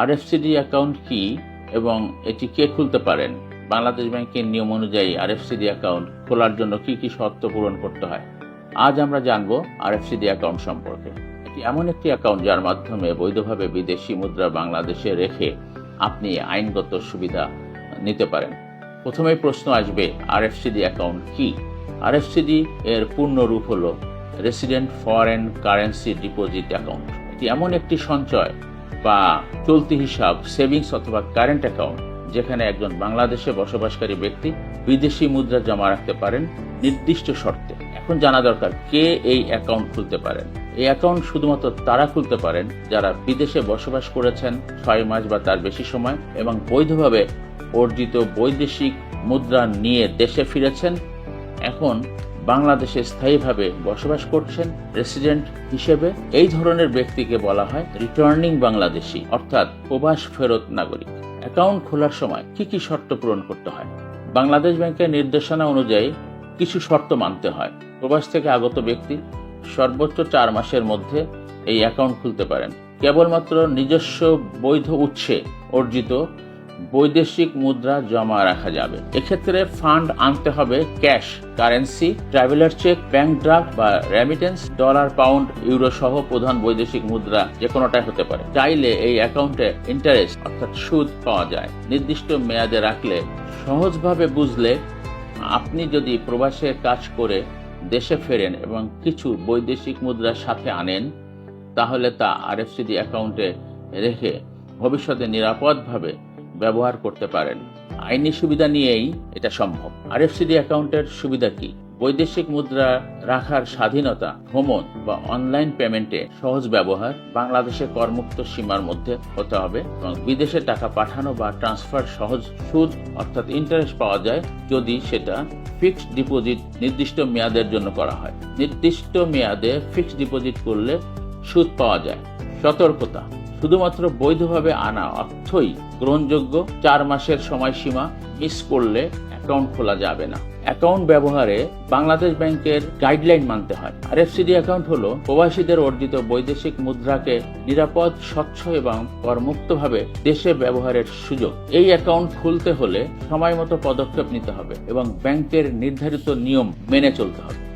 আরএফসিডি account কি এবং এটি কে খুলতে পারেন? বাংলাদেশ ব্যাংকের নিয়ম অনুযায়ী আরএফসিডি অ্যাকাউন্ট খোলার জন্য কি কি শর্ত পূরণ করতে হয়? আজ আমরা জানব আরএফসিডি অ্যাকাউন্ট সম্পর্কে। এটি এমন একটি অ্যাকাউন্ট যার মাধ্যমে বৈধভাবে বিদেশি মুদ্রা বাংলাদেশে রেখে আপনি আইনগত সুবিধা নিতে পারেন। প্রথমেই প্রশ্ন আসবে, আরএফসিডি অ্যাকাউন্ট কি? আরএফসিডি এর পূর্ণ রূপ হলো resident foreign currency deposit account. এটি এমন একটি সঞ্চয় বা চলতি হিসাব, সেভিংস অথবা কারেন্ট অ্যাকাউন্ট, যেখানে একজন বাংলাদেশে বসবাসকারী ব্যক্তি বিদেশি মুদ্রা জমা রাখতে পারেন নির্দিষ্ট শর্তে। এখন জানা দরকার কে এই অ্যাকাউন্ট খুলতে পারেন। এই অ্যাকাউন্ট শুধুমাত্র তারা খুলতে পারেন যারা বিদেশে বসবাস করেছেন ছয় মাস বা তার বেশি সময় এবং বৈধভাবে অর্জিত বৈদেশিক মুদ্রা নিয়ে দেশে ফিরেছেন। এখন বাংলাদেশে স্থায়ীভাবে বসবাস করছেন রেসিডেন্ট হিসেবে এই ধরনের ব্যক্তিকে বলা হয় রিটার্নিং বাংলাদেশি, অর্থাৎ প্রবাস ফেরত নাগরিক। অ্যাকাউন্ট খোলার সময় কি কি শর্ত পূরণ করতে হয়? বাংলাদেশ ব্যাংকের নির্দেশনা অনুযায়ী কিছু শর্ত মানতে হয়। প্রবাস থেকে আগত ব্যক্তি সর্বোচ্চ চার মাসের মধ্যে এই অ্যাকাউন্ট খুলতে পারেন। কেবলমাত্র নিজস্ব বৈধ উৎসে অর্জিত বৈদেশিক মুদ্রা জমা রাখা যাবে। এক্ষেত্রে ফান্ড আনতে হবে cash, currency, traveller cheque, bank draft বা রেমিটেন্স, ডলার, পাউন্ড, ইউরো সহ প্রধান বৈদেশিক মুদ্রা যে কোনোটাই হতে পারে। চাইলে এই অ্যাকাউন্টে ইন্টারেস্ট অর্থাৎ সুদ পাওয়া যায়। নির্দিষ্ট মেয়াদে রাখলে সহজভাবে বুঝলে আপনি যদি প্রবাসে কাজ করে দেশে ফেরেন এবং কিছু বৈদেশিক মুদ্রার সাথে আনেন, তাহলে তা আরএফসিডি অ্যাকাউন্টে রেখে ভবিষ্যতে নিরাপদভাবে ব্যবহার করতে পারেন। আইনি সুবিধা নিয়েই এটা সম্ভব। আরএফসিডি অ্যাকাউন্টের সুবিধা কি? বৈদেশিক মুদ্রা রাখার স্বাধীনতা, ভ্রমণ বা অনলাইন পেমেন্টে সহজ ব্যবহার বাংলাদেশে করমুক্ত সীমার মধ্যে হতে হবে এবং বিদেশে টাকা পাঠানো বা ট্রান্সফার সহজ সুদ অর্থাৎ ইন্টারেস্ট পাওয়া যায় যদি সেটা ফিক্সড ডিপোজিট নির্দিষ্ট মেয়াদের জন্য করা হয়। নির্দিষ্ট মেয়াদে ফিক্সড ডিপোজিট করলে সুদ পাওয়া যায়। সতর্কতা। শুধুমাত্র বৈধভাবে আনা অর্থই গ্রহণযোগ্য চার মাসের সময়সীমা মিস করলে অ্যাকাউন্ট খোলা যাবে না। অ্যাকাউন্ট ব্যবহারে বাংলাদেশ ব্যাংকের গাইডলাইন মানতে হয়। আরএফসিডি অ্যাকাউন্ট হলো প্রবাসীদের অর্জিত বৈদেশিক মুদ্রাকে নিরাপদ, স্বচ্ছ এবং করমুক্তভাবে দেশে ব্যবহারের সুযোগ। এই অ্যাকাউন্ট খুলতে হলে সময় মতো পদক্ষেপ নিতে হবে এবং ব্যাংকের নির্ধারিত নিয়ম মেনে চলতে হবে।